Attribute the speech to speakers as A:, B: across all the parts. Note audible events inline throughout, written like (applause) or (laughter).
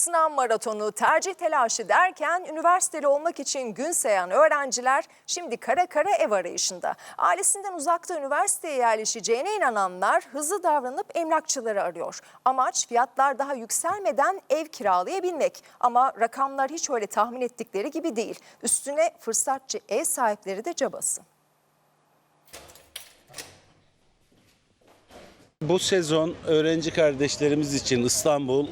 A: Sınav maratonu, tercih telaşı derken üniversiteli olmak için gün sayan öğrenciler şimdi kara kara ev arayışında. Ailesinden uzakta üniversiteye yerleşeceğine inananlar hızlı davranıp emlakçıları arıyor. Amaç fiyatlar daha yükselmeden ev kiralayabilmek. Ama rakamlar hiç öyle tahmin ettikleri gibi değil. Üstüne fırsatçı ev sahipleri de cabası.
B: Bu sezon öğrenci kardeşlerimiz için İstanbul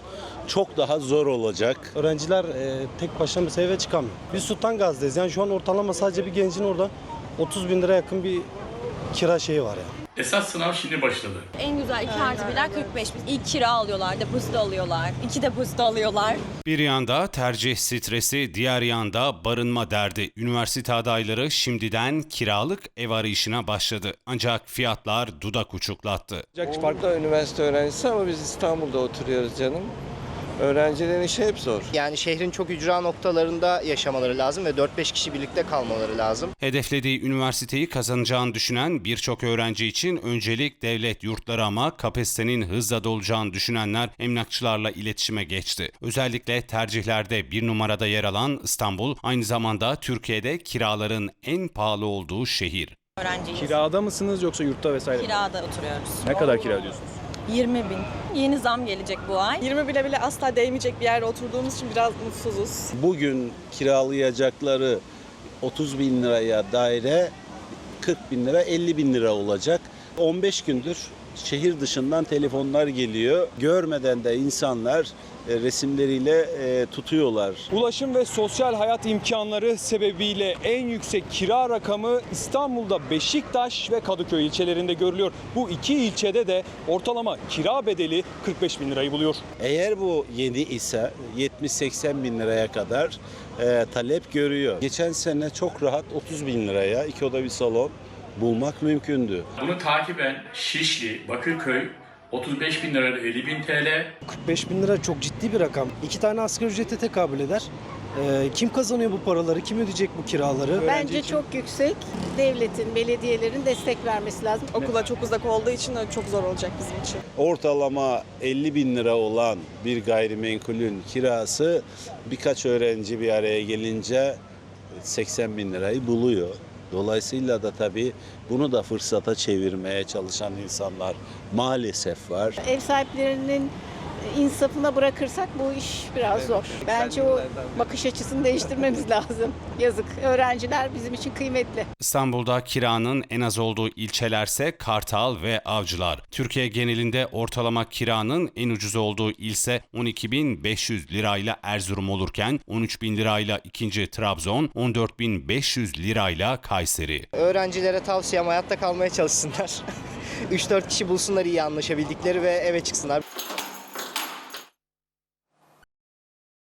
B: çok daha zor olacak.
C: Öğrenciler e, tek başına mesela eve çıkamıyor. Biz Sultan Gazi'deyiz. Yani şu an ortalama sadece bir gencin orada 30 bin lira yakın bir kira şeyi var yani.
D: Esas sınav şimdi başladı.
E: En güzel iki artı birler 45 bin. İlk kira alıyorlar, depozito alıyorlar, iki depozito alıyorlar.
F: Bir yanda tercih stresi, diğer yanda barınma derdi. Üniversite adayları şimdiden kiralık ev arayışına başladı. Ancak fiyatlar dudak uçuklattı.
G: Farklı üniversite öğrencisi ama biz İstanbul'da oturuyoruz canım. Öğrencilerin işi hep zor.
H: Yani şehrin çok ücra noktalarında yaşamaları lazım ve 4-5 kişi birlikte kalmaları lazım.
F: Hedeflediği üniversiteyi kazanacağını düşünen birçok öğrenci için öncelik devlet yurtları ama kapasitenin hızla dolacağını düşünenler emlakçılarla iletişime geçti. Özellikle tercihlerde bir numarada yer alan İstanbul aynı zamanda Türkiye'de kiraların en pahalı olduğu şehir.
E: Öğrenciyiz.
I: Kirada mısınız yoksa yurtta vesaire?
E: Kirada oturuyoruz.
I: Ne kadar kira ödüyorsunuz?
E: 20 bin. Yeni zam gelecek bu ay.
J: 20 bile bile asla değmeyecek bir yerde oturduğumuz için biraz mutsuzuz.
B: Bugün kiralayacakları 30 bin liraya daire 40 bin lira 50 bin lira olacak. 15 gündür şehir dışından telefonlar geliyor. Görmeden de insanlar e, resimleriyle e, tutuyorlar.
I: Ulaşım ve sosyal hayat imkanları sebebiyle en yüksek kira rakamı İstanbul'da Beşiktaş ve Kadıköy ilçelerinde görülüyor. Bu iki ilçede de ortalama kira bedeli 45 bin lirayı buluyor.
B: Eğer bu yeni ise 70-80 bin liraya kadar e, talep görüyor. Geçen sene çok rahat 30 bin liraya iki oda bir salon bulmak mümkündü.
D: Bunu takiben Şişli, Bakırköy 35 bin lirada 50 bin TL,
C: 45 bin lira çok ciddi bir rakam. İki tane asgari ücrete tekabül eder. E, kim kazanıyor bu paraları? Kim ödeyecek bu kiraları?
J: Bence çok yüksek. Devletin, belediyelerin destek vermesi lazım. Okula çok uzak olduğu için çok zor olacak bizim için.
B: Ortalama 50 bin lira olan bir gayrimenkulün kirası birkaç öğrenci bir araya gelince 80 bin lirayı buluyor. Dolayısıyla da tabii bunu da fırsata çevirmeye çalışan insanlar maalesef var.
J: Ev sahiplerinin insafına bırakırsak bu iş biraz zor. Bence o bakış açısını değiştirmemiz lazım. Yazık. Öğrenciler bizim için kıymetli.
F: İstanbul'da kiranın en az olduğu ilçelerse Kartal ve Avcılar. Türkiye genelinde ortalama kiranın en ucuz olduğu ilse 12.500 lirayla Erzurum olurken 13.000 lirayla ikinci Trabzon, 14.500 lirayla Kayseri.
H: Öğrencilere tavsiyem hayatta kalmaya çalışsınlar. (laughs) 3-4 kişi bulsunlar iyi anlaşabildikleri ve eve çıksınlar.